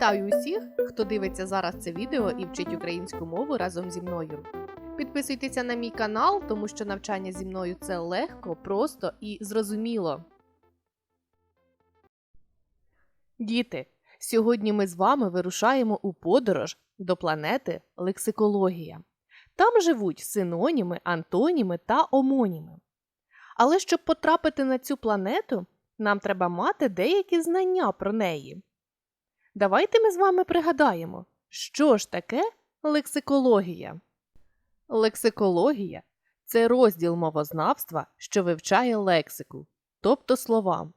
Вітаю усіх, хто дивиться зараз це відео і вчить українську мову разом зі мною. Підписуйтеся на мій канал, тому що навчання зі мною це легко, просто і зрозуміло. Діти, сьогодні ми з вами вирушаємо у подорож до планети лексикологія. Там живуть синоніми, антоніми та омоніми. Але щоб потрапити на цю планету, нам треба мати деякі знання про неї. Давайте ми з вами пригадаємо, що ж таке лексикологія. Лексикологія це розділ мовознавства, що вивчає лексику, тобто слова.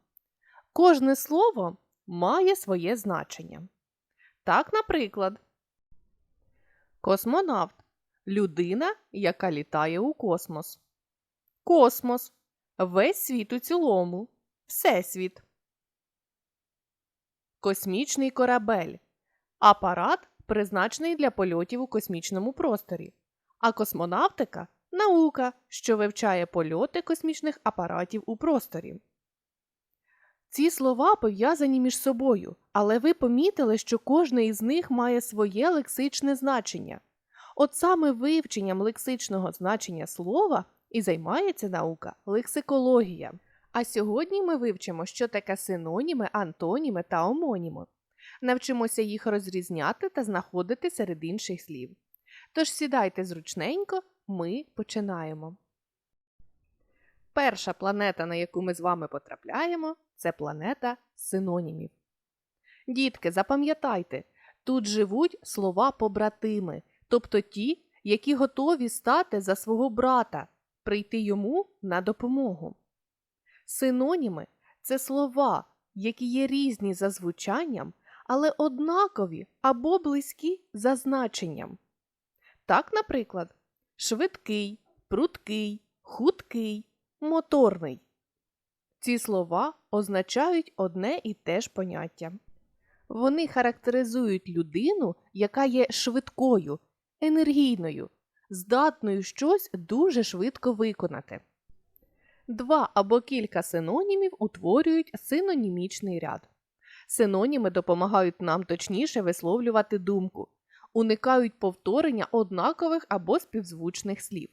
Кожне слово має своє значення. Так, наприклад, космонавт людина, яка літає у космос. Космос весь світ у цілому, всесвіт. Космічний корабель апарат, призначений для польотів у космічному просторі. А космонавтика наука, що вивчає польоти космічних апаратів у просторі. Ці слова пов'язані між собою, але ви помітили, що кожне із них має своє лексичне значення. От саме вивченням лексичного значення слова і займається наука лексикологія. А сьогодні ми вивчимо, що таке синоніми, антоніми та омоніми. Навчимося їх розрізняти та знаходити серед інших слів. Тож сідайте зручненько, ми починаємо. Перша планета, на яку ми з вами потрапляємо, це планета синонімів. Дітки, запам'ятайте, тут живуть слова побратими, тобто ті, які готові стати за свого брата, прийти йому на допомогу. Синоніми це слова, які є різні за звучанням, але однакові або близькі за значенням. Так, наприклад, швидкий, прудкий, худкий, моторний. Ці слова означають одне і те ж поняття. Вони характеризують людину, яка є швидкою, енергійною, здатною щось дуже швидко виконати. Два або кілька синонімів утворюють синонімічний ряд. Синоніми допомагають нам точніше висловлювати думку, уникають повторення однакових або співзвучних слів.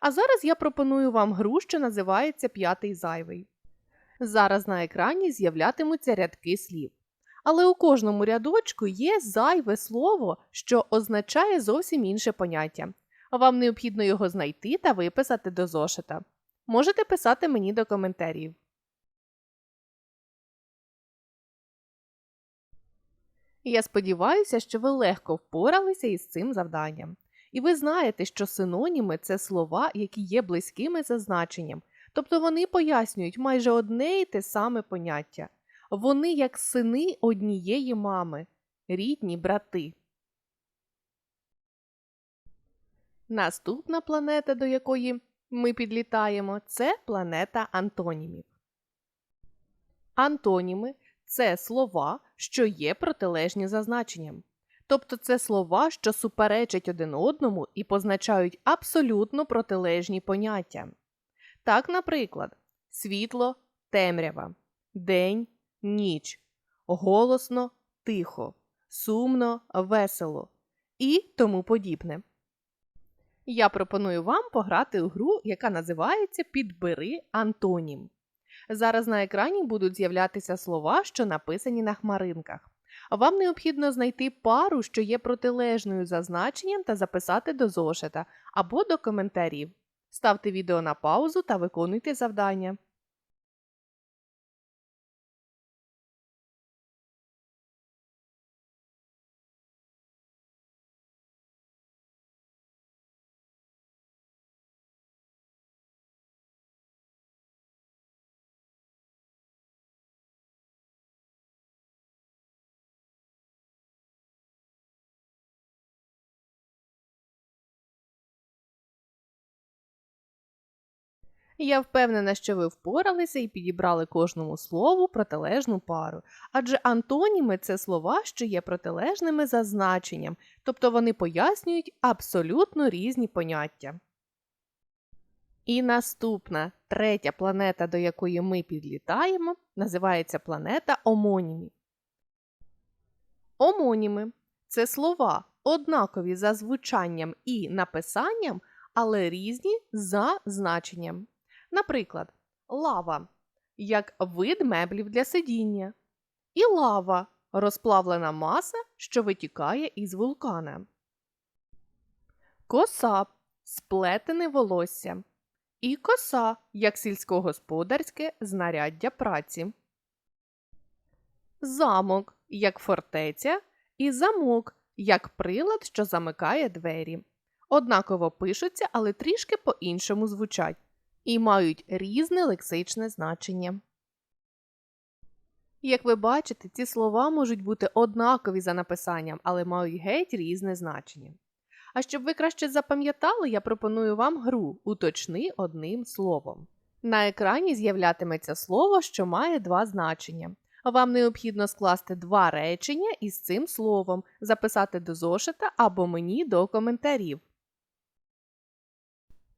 А зараз я пропоную вам гру, що називається П'ятий зайвий. Зараз на екрані з'являтимуться рядки слів. Але у кожному рядочку є зайве слово, що означає зовсім інше поняття. Вам необхідно його знайти та виписати до зошита. Можете писати мені до коментарів. Я сподіваюся, що ви легко впоралися із цим завданням. І ви знаєте, що синоніми це слова, які є близькими за значенням, тобто вони пояснюють майже одне і те саме поняття. Вони як сини однієї мами, рідні брати. Наступна планета, до якої ми підлітаємо, це планета антонімів. Антоніми це слова, що є протилежні за значенням. Тобто це слова, що суперечать один одному і позначають абсолютно протилежні поняття. Так, наприклад, світло темрява, день ніч, голосно тихо, сумно весело і тому подібне. Я пропоную вам пограти у гру, яка називається Підбери антонім. Зараз на екрані будуть з'являтися слова, що написані на хмаринках. Вам необхідно знайти пару, що є протилежною за значенням, та записати до зошита або до коментарів. Ставте відео на паузу та виконуйте завдання. Я впевнена, що ви впоралися і підібрали кожному слову протилежну пару, адже антоніми це слова, що є протилежними за значенням, тобто вони пояснюють абсолютно різні поняття. І наступна третя планета, до якої ми підлітаємо, називається планета омонімів. Омоніми це слова, однакові за звучанням і написанням, але різні за значенням. Наприклад, лава як вид меблів для сидіння, і лава розплавлена маса, що витікає із вулкана. Коса сплетене волосся. І коса як сільськогосподарське знаряддя праці. Замок як фортеця, і замок як прилад, що замикає двері. Однаково пишуться, але трішки по-іншому звучать і мають різне лексичне значення. Як ви бачите, ці слова можуть бути однакові за написанням, але мають геть різне значення. А щоб ви краще запам'ятали, я пропоную вам гру уточни одним словом. На екрані з'являтиметься слово, що має два значення. Вам необхідно скласти два речення із цим словом, записати до зошита або мені до коментарів.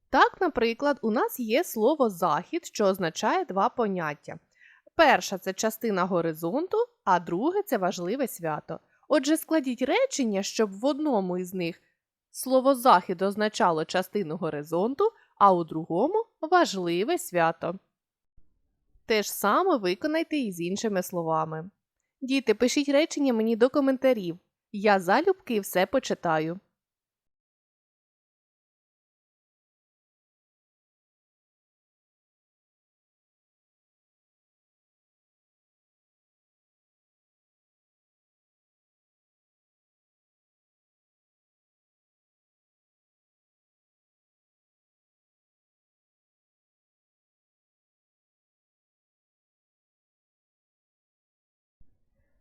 Так, наприклад, у нас є слово захід, що означає два поняття. Перша це частина горизонту, а друге це важливе свято. Отже, складіть речення, щоб в одному із них слово захід означало частину горизонту, а у другому важливе свято. Те ж саме виконайте і з іншими словами. Діти, пишіть речення мені до коментарів. Я залюбки все почитаю.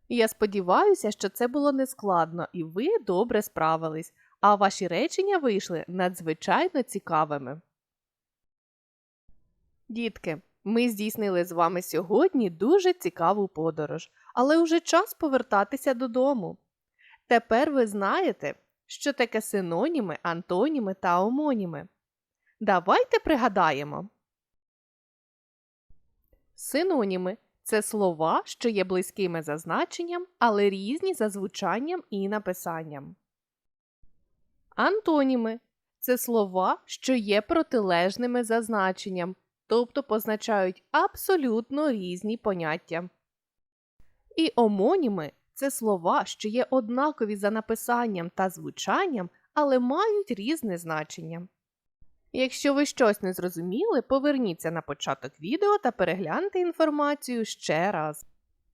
Я сподіваюся, що це було нескладно і ви добре справились, а ваші речення вийшли надзвичайно цікавими. Дітки, ми здійснили з вами сьогодні дуже цікаву подорож, але вже час повертатися додому. Тепер ви знаєте, що таке синоніми, антоніми та омоніми. Давайте пригадаємо. Синоніми це слова, що є близькими за значенням, але різні за звучанням і написанням. Антоніми це слова, що є протилежними за значенням, тобто позначають абсолютно різні поняття. І омоніми це слова, що є однакові за написанням та звучанням, але мають різне значення. Якщо ви щось не зрозуміли, поверніться на початок відео та перегляньте інформацію ще раз.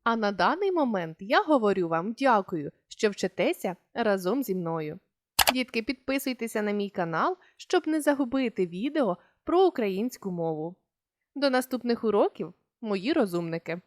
А на даний момент я говорю вам дякую, що вчитеся разом зі мною. Дітки, підписуйтеся на мій канал, щоб не загубити відео про українську мову. До наступних уроків, мої розумники!